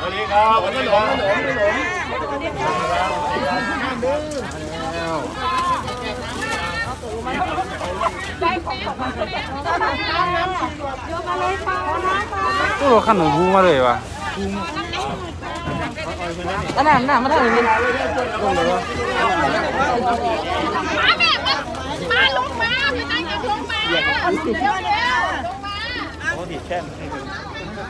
สวัสดีครับสวัสดีครับโอ้ขั้นหนูพูมาเลยวะอันนั้นน่ะมาทางนี้มาแม่มาลงมาไม่ได้กับลงมาเร็วเร็วลงมาโอ้ดีแค่ น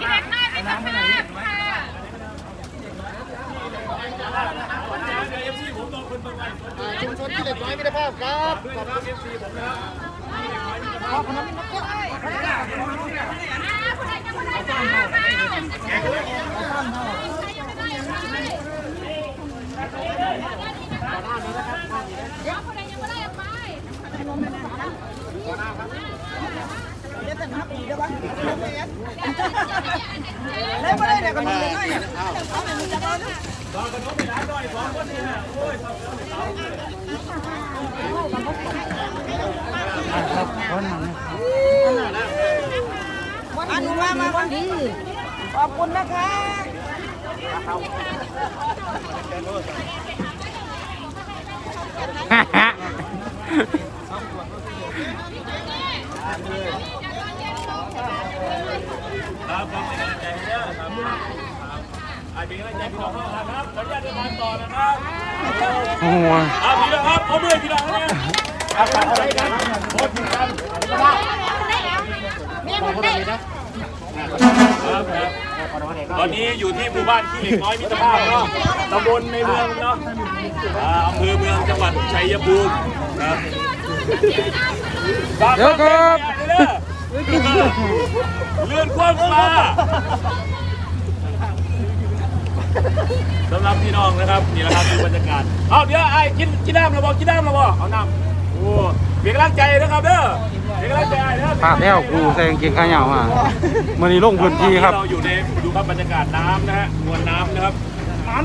พี่เด็กน้อยพี่เด็กน้อยค่ะชุมชนที่เด็กน้อยมิตรภาพครับแล้วบ่ได้เดี๋ยวก็นอนเลยเนี่ยครับวั นนั้นอันนี้มามาวันดีขอบคุณนะคะฮ่าฮ่า ครับครับเป็นกำลังใจให้เด้อครับอาเป็นกำลังใจพี่น้องครับขออนุญาตเดินทางต่อนะครับโอ้ยอาพี่น้องครับผมด้วยพี่น้องนะอาการอะไรกันโคตรดีกันครับครับตอนนี้อยู่ที่หมู่บ้านขี้เหล็กน้อยมิตรภาพเนาะตำบลในเมืองเนาะอ่าอำเภอเมืองจังหวัดชัยภูมิครับเดี๋ยวครับ เลื่อนความฟ้าสำหรับพี่น้องนะครับนี่แหละครับคือบรรยากาศเอาเดี๋ยวไอ้กินกินน้ำแล้วบอกกินน้ำแล้วบอกเอาน้ำโอ้เบียกำลังใจนะครับเด้อเบียกำลังใจเด้อพาแล้วกูใส่กางเกงขายาวมามันนี่ลงพื้นที่ครับเราอยู่ในดูครับบรรยากาศน้ำนะฮะมวลน้ำนะครับมาน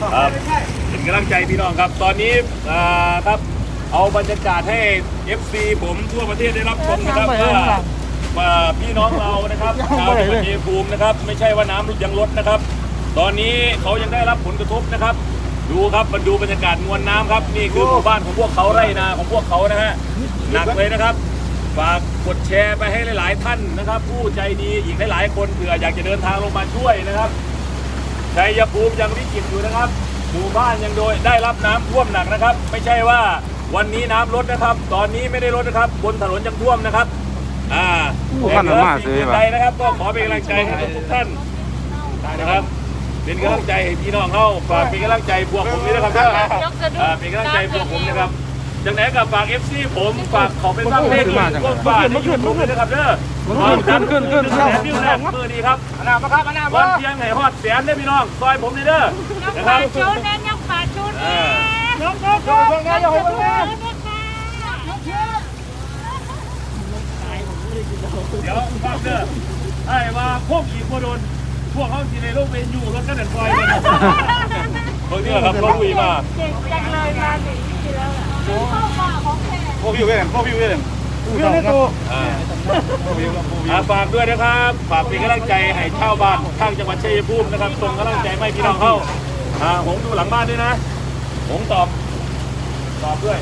มาอ่าครับเป็นกำลังใจพี่น้องครับ ตอนนี้อ่าครับเอาบรรยากาศให้ FC ผมทั่วประเทศได้รับชมนะครับว่าว่าพี่น้องเรานะครับชาวจังหวัดชัยภูมินะครับ ไม่ใช่ว่าน้ำยังลดนะครับ ตอนนี้เขายังได้รับผลกระทบนะครับ ดูครับมาดูบรรยากาศมวลน้ำครับ นี่คือหมู่บ้านของพวกเขาไร่นาของพวกเขานะฮะหนักเลยนะครับฝากกดแชร์ไปให้หลาย ๆ ท่านนะครับ ผู้ใจดีอีกหลายๆคนเผื่ออยากจะเดินทางลงมาช่วยนะครับ ชัยภูมิยังวิกฤตอยู่นะครับ หมู่บ้านยังโดยได้รับน้ำท่วมหนักนะครับ ไม่ใช่ว่าวันนี้น้ำลดนะครับ ตอนนี้ไม่ได้ลดนะครับ บนถนนยังท่วมนะครับ อ่าผู้พันธุ์มาซื้อแต่ป่ะใดนะครับ ก็ขอเป็นกำลังใจให้ทุกท่านนะครับ เป็นกำลังใจให้พี่น้องเขาฝากเป็นกำลังใจบวกผมนี่นะครับเด้ออ่าเป็นกำลังใจบวกผมนะครับจังไหนกับฝาก FC ผมฝากขอเป็นบ้างเพลงก็ฝากในยูทูบนะครับเด้อ ขึ้นขึ้นขึ้นแสนวิวแรกมือดีครับอันนั้นมาครับอันนั้นวัมานเพียงไหนฮอดแสนเด้อพี่น้องซอยผมนี่เด้อนะครับชูเน้นยังขาดชูเอเน้นอน้องน้องน้องน้องอย่าหัวแม่เดี๋ยวฟังเด้อไอ้ว่าพวกขี่โคโดนพวกเขาสิในโลกเป็นอยู่รถกันเดินซอยกันเพิ่งเนี่ยครับรถลุยมาเก่งจังเลยมาหนีแล้วเข้ามาของแท้พวกพี่เว้นพวกพี่เว้นเรื่องนี้ตัวอ่าอ่าฝากด้วยนะครับฝากเป็นกำลังใจให้ชาวบ้านทางจังหวัดชัยภูมินะครับส่งกำลังใจให้พี่น้องเข้าอ่าผมดูหลังบ้านด้วยนะผมตอบตอบด้วย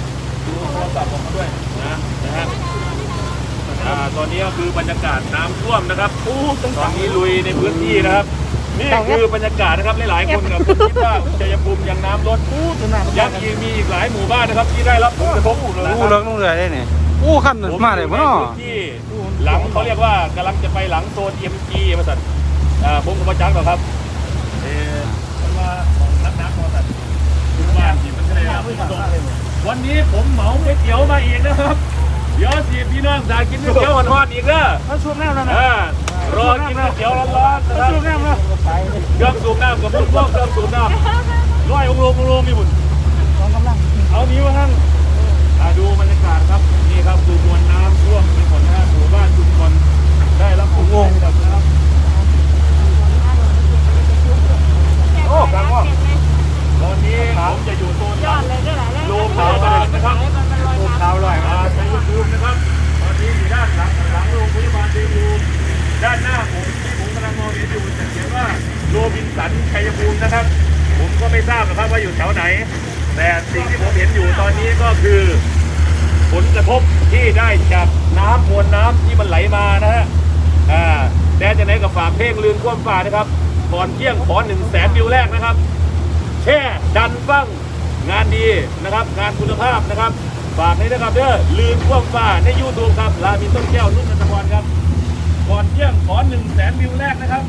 ดูโทรศัพท์ผมมาด้วยนะนะฮะอ่าตอนนี้ก็คือบรรยากาศน้ำท่วมนะครับตอนนี้ลุยในพื้นที่นะครับ นี่คือบรรยากาศนะครับหลายๆคนกับคิดว่าชัยภูมิยังน้ำลดยังอีกมีอีกหลายหมู่บ้านนะครับที่ได้รับผลกระทบนะอู้คเลิรับกนู่นเลยได้นี่อู้ขั้นหนึ่งมาเลยผบ่อยู่เนาะในพื้นที่ หลังเขาเรียกว่ากำลังจะไปหลังโซน MG มาสัตว์อ่าผมกับประจักษ์หรอกครับเออมันว่าของนักน้ำมาสัตว์คือบ้านที่มันก็เลยรับผลกระทบวันนี้ผมเหมาก๋วยเตี๋ยวมาอีกนะครับเดี๋ยวสิพี่น้องสากินก๋วยเตี๋ยวหวานๆอีกเด้อเขาช่วงหน้าแล้วนะอ่ารอกินก๋วยเตี๋ยวร้อนๆนะครับช่วงหน้าแล้วเครื่องสูบน้ำกับพุ่งพวกเครื่องสูบน้ำร้อยองค์ลงองค์ลงมีบุญสองกำลังเอานี้วะท่านอ่า ดูบรรยากาศครับนี่ครับดูมวลน้ำท่วมเป็นนะฮหมู่บ้านชุมชนได้รับผลกระทบนะครับโอ้กลางว่าตอนนี้ผมจะอยู่โซนยอดเลยก็าบ้ดูขาวลนะครับดูขาวลอยมาใช้ยูทูนะครับตอนนี้อยู่ด้านหลังหลังโรงพยาบาลเดีดูด้านหน้าผมที่ผมกำลังมองเห็นอยู่จะเขียนว่าโรบินสันชัยภูมินะครับ ผมก็ไม่ทราบนะครับว่าอยู่แถวไหน แต่สิ่งที่ผมเห็นอยู่ตอนนี้ก็คือ ผลกระทบที่ได้จากน้ำมวลน้ำที่มันไหลมานะฮะอ่าแต่จะไหนกับฝากเพลงลืนความฝ่านะครับก่อนเที่ยงขอหนึ่งแสนวิวแรกนะครับ แช่ดันฟังงานดีนะครับ งานคุณภาพนะครับฝากให้นะครับเด้อลืนความฝ่าในยูทูบครับลามีต้นแก้วนุ่นนันทพรครับก่อนเที่ยงขอหนึ่งแสนวิวแรกนะครับ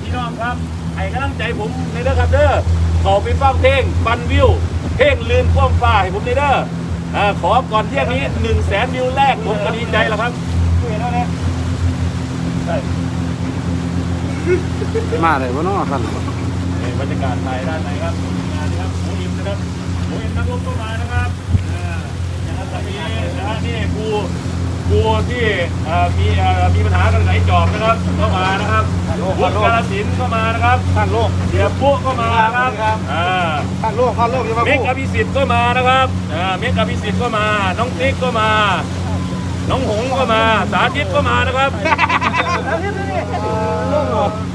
พี่น้องครับให้กำลังใจผมในเด้อครับเด้อเขาไปฟังเพลงปันวิว เพลงลืนความฝ่าให้ผมในเด้อ ขอก่อนเที่ยงนี้หนึ่งแสนวิวแรกผมก็ดีใจแล้วครับช่วยแล้วนะใช่มาเลยบ่เนาะท่านนี่บรรยากาศภายด้านในครับงานนะครับหมูอิ่มนะครับหมูอิ่มนักลงก็มานะครับอ่าอย่างนั้นแบบนี้นะฮะนี่ครู ครูที่เอ่อมีเอ่อมีปัญหากันไหนจอบนะครับก็มานะครับวุฒิกาลสินธุ์ก็มานะครับท่านโลกเสียปุ๊ก็มานะครับอ่าท่านโลกท่านโลกอย่ามาเมพูกดอภิสิทธิ์ก็มานะครับอ่าเมกอภิสิทธิ์ก็มา น้องติ๊กก็มา น้องหงส์ก็มา สาธิตก็มานะครับ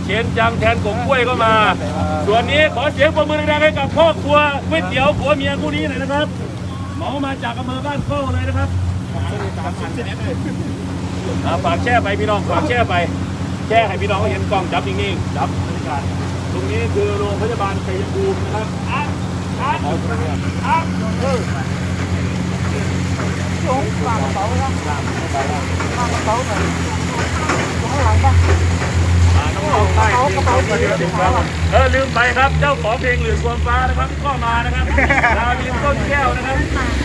เชนจังแทนกงกล้วยก็มา ส่วนนี้ขอเสียงประมือดังๆให้กับพ่อครัวก๋วยเตี๋ยวผัวเมียคู่นี้หน่อยนะครับ เหมามาจากอำเภอบ้านโค้เลยนะครับ อ่าฝากแช่ไปพี่น้องฝากแช่ไปแช่ให้พี่น้องเขาเห็นกล้องจับนิ่งๆจับบรรยากาศตรงนี้คือโรงพยาบาลชัยภูมินะครับอะอะอะเออลงวางกระเป๋าแล้ววางกระเป๋าหน่อยข้างหลังปะอ่าน้องๆใต้ที่เขามีเสียงฟ้าเออลืมไปครับเจ้าของเพลงหรือความฟ้านะครับก็มานะครับดาวินต้นแก้วนะครับ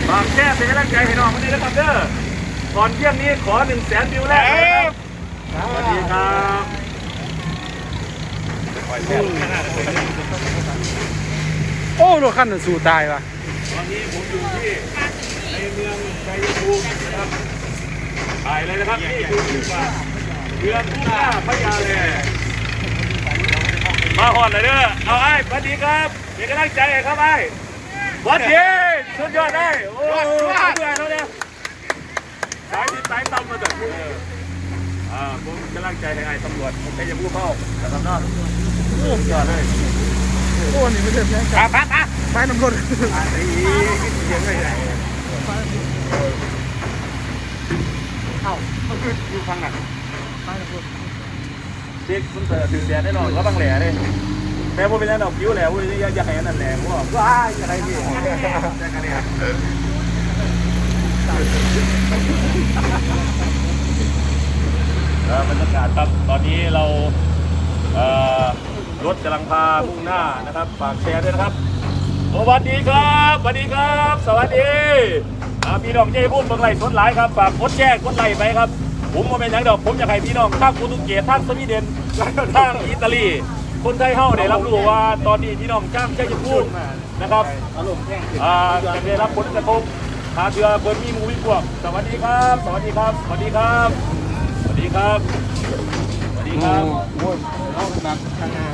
ฝากแช่เป็นกำลังใจให้น้องคนนี้นะครับเด้อ ก่อนเที่ยงนี้ขอหนึ่งแสนวิวแรกนะครับสวัสดีครับโอ้รถคันนั้นสู้ตายว่ะตอนนี้ผมอยู่ที่ในเมืองชัยภูมินะครับถ่ายเลยนะครับนี่คือที่ว่าเรือทุ่งหน้าพญาแลมาหอดเลยเด้อเอาไอ้สวัสดีครับเป็นกำลังใจให้ครับไอ้สวัสดีสุดยอดได้โอ้โหสุดยอดแล้วเนี่ย สายที่สายต่ำมาจากเอออ่าผมกำลังใจให้ไอ้ตำรวจผมจะพูดเข้าแต่ทำหน้าสุดยอดเลยโอ้นี่ไม่ใช่แค่ไปไปไปไฟน้ำรถอ่าไอ้เสียงเลยอยู่ฟังน่ะเด็กมันเปิดถือแดดแน่นอนเขาบังแหล่เลยแม่พวกเป็นนั่นดอกคิ้วแหล่พวกนี้อยากให้อันนั่นแหล่พวกว้ายอะไรพี่ เออบรรยากาศครับ ตอนนี้เราเรถกำลังพามุ่งหน้านะครับ ฝากแชร์ด้วยนะครับสวัสดีครับสวัสดีครับ สวัสดีพี่น้องเจ้พุ่มเมืองไรสดหลายครับ ฝากกดแชร์กดไลค์ไปครับ ผมมาเป็นย่างดอก ผมอยากให้พี่น้องทั้งโปรตุเกสทั้งสวีเดนทั้งอิตาลี คนไทยเฮาได้รับรู้ว่าตอนนี้พี่น้องจ้างใช้จะพูดนะครับอ่าจะได้รับผลกระทบาเรือเบอร์มีมูวิพวกสวัสดีครับ สวัสดีครับ สวัสดีครับ สวัสดีครับ สวัสดีครับโอ้ยเอาหนักทางงาน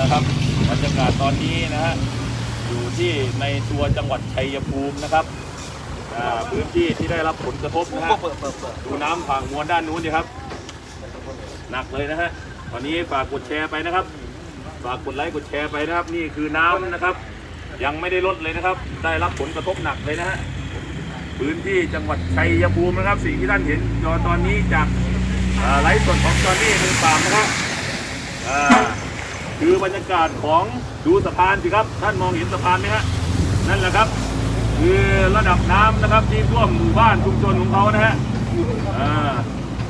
นะครับบรรยากาศตอนนี้นะฮะอยู่ที่ในตัวจังหวัดชัยภูมินะครับอ่าพื้นที่ที่ได้รับผลกระทบนะฮะดูน้ำผังมวลด้านนู้นดิครับหนักเลยนะฮะ ตอนนี้ฝากกดแชร์ไปนะครับ ฝากกดไลค์กดแชร์ไปนะครับ นี่คือน้ำนะครับ ยังไม่ได้ลดเลยนะครับ ได้รับผลกระทบหนักเลยนะฮะพื้นที่จังหวัดชัยภูมินะครับ สิ่งที่ท่านเห็นจอตอนนี้จากไลฟ์สดของจอนนี่มือปรามนะครับคือบรรยากาศของดูสะพานสิครับ ท่านมองเห็นสะพานไหมฮะนั่นแหละครับคือระดับน้ำนะครับที่ท่วมหมู่บ้านชุมชนของเขานะฮะอ่า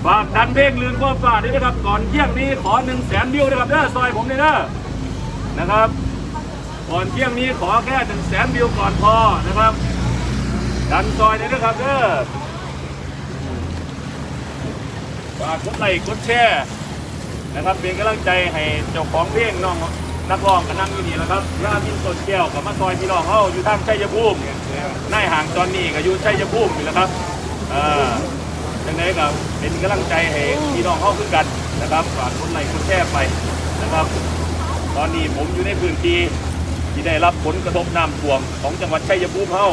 ฝากดันเพลงลืนก็ฝาด้วยนะครับ ก่อนเที่ยงนี้ขอหนึ่งแสนวิวนะครับเด้อซอยผมเลยเด้อนะครับ ก่อนเที่ยงนี้ขอแค่หนึ่งแสนวิวก่อนพอนะครับ ดันซอยเลยนะครับเด้อฝากกดไลค์กดแชร์นะครับ เป็นกำลังใจให้เจ้าของเพลงน้องนักร้องก็นั่งอยู่นี่แหละครับย่ามินต้นแก้วกับมาซอยพี่น้องเขาอยู่ทางชัยภูมินายห่างตอนนี้ก็อยู่ชัยภูมินี่แหละครับอ่า จังไดก็เป็นกำลังใจให้พี่น้องเขาคือกันนะครับฝากกดไลค์กดแชร์ไปนะครับ ตอนนี้ผมอยู่ในพื้นที่ที่ได้รับผลกระทบน้ำท่วมของจังหวัดชัยภูมิเฮา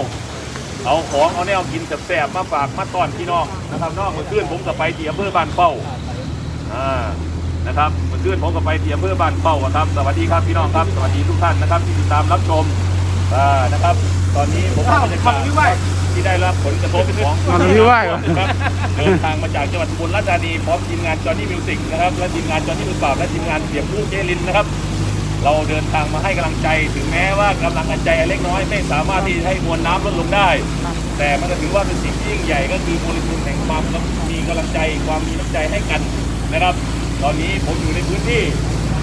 เอาของเอาแนวกินแสบๆมาฝากมาต้อนพี่น้องนะครับน้องเมื่อคืนผมกับไปที่อำเภอบ้านเป้าอ่านะครับเมื่อคืนผมกับไปที่อำเภอบ้านเป้าอะครับ สวัสดีครับพี่น้องครับสวัสดีทุกท่านนะครับที่ติดตามรับชมอ่านะครับ ตอนนี้ผมบรรยากาศ ที่ได้รับผลกระทบของมันพี่ไหวเหรอนะครับเดินทางมาจากจังหวัดอุบลราชธานีพร้อมทีมงานจอห์นนี่มิวสิกนะครับและทีมงานจอห์นนี่มือเปล่าและทีมงานเสียงผู้เจลินนะครับ เราเดินทางมาให้กำลังใจ ถึงแม้ว่ากำลังใจเล็กน้อยไม่สามารถที่จะให้มวลน้ำลดลงได้ แต่มันก็ถือว่าเป็นสิ่งที่ยิ่งใหญ่ก็คือมวลชนแห่งความมีกำลังใจความมีน้ำใจให้กันนะครับ ตอนนี้ผมอยู่ในพื้นที่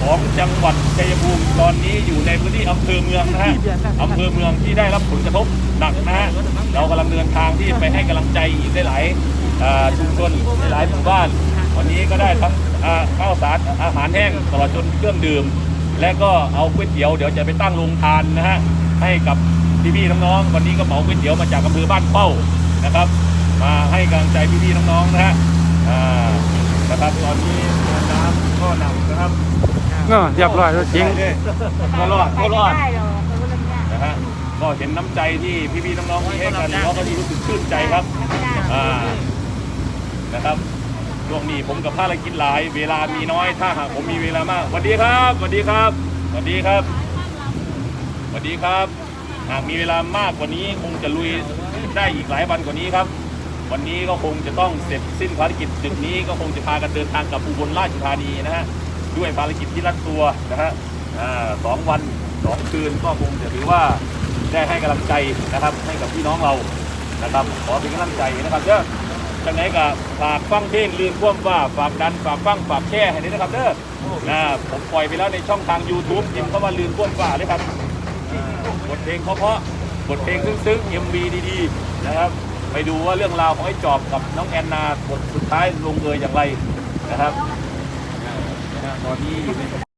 ของจังหวัดชัยภูมิตอนนี้อยู่ในพื้นที่อำเภอเมืองนะฮะอำเภอเมืองที่ได้รับผลกระทบหนักนะฮะเรากำลังเดินทางที่ไปให้กำลังใจอีกหลายๆชุมชนหลายๆหมู่บ้าน วันนี้ก็ได้ทั้งข้าวสารอาหารแห้งตลอดจนเครื่องดื่ม และก็เอาก๋วยเตี๋ยวเดี๋ยวจะไปตั้งโรงทานนะฮะให้กับพี่ๆน้องๆวันนี้ก็เหมาก๋วยเตี๋ยวมาจากอำเภอบ้านเป้านะครับ มาให้กำลังใจพี่ๆน้องๆนะฮะอ่านะครับตอนนี้มวลน้ำก็หนักนะครับ เออเรียบร้อยแล้วจริงก็รอดก็รอดได้หรอกเขาเรื่องเนี้ยนะฮะก็เห็นน้ำใจที่พี่ๆน้องๆที่ให้กันเราก็รู้สึกชื่นใจครับอ่านะครับช่วงนี้ผมกับภารกิจหลาย เวลามีน้อย ถ้าหากผมมีเวลามากสวัสดีครับสวัสดีครับสวัสดีครับสวัสดีครับ หากมีเวลามากกว่านี้คงจะลุยได้อีกหลายวันกว่านี้ครับ วันนี้ก็คงจะต้องเสร็จสิ้นภารกิจดึกนี้ก็คงจะพากันเดินทางกลับอุบลราชธานีนะฮะ ด้วยภารกิจที่รัดตัวนะฮะอ่าสองวันสองคืนก็คงจะถือว่าได้ให้กำลังใจนะครับให้กับพี่น้องเรานะครับขอเป็นกำลังใจนะครับเด้อจังไหนก็ฝากฟังเพลงลืมความว่าฝากดันฝากฟังฝากแชร์ให้ด้วยนะครับเด้อนะผมปล่อยไปแล้วในช่องทาง YouTube พิมพ์เข้ามาลืมความว่าเลยครับบทเพลงเพราะๆบทเพลงซึ้งๆ MV ดีๆนะครับไปดูว่าเรื่องราวของไอ้จอบกับน้องแอนนาบทสุดท้ายลงเอยอย่างไรนะครับ ตอนนี้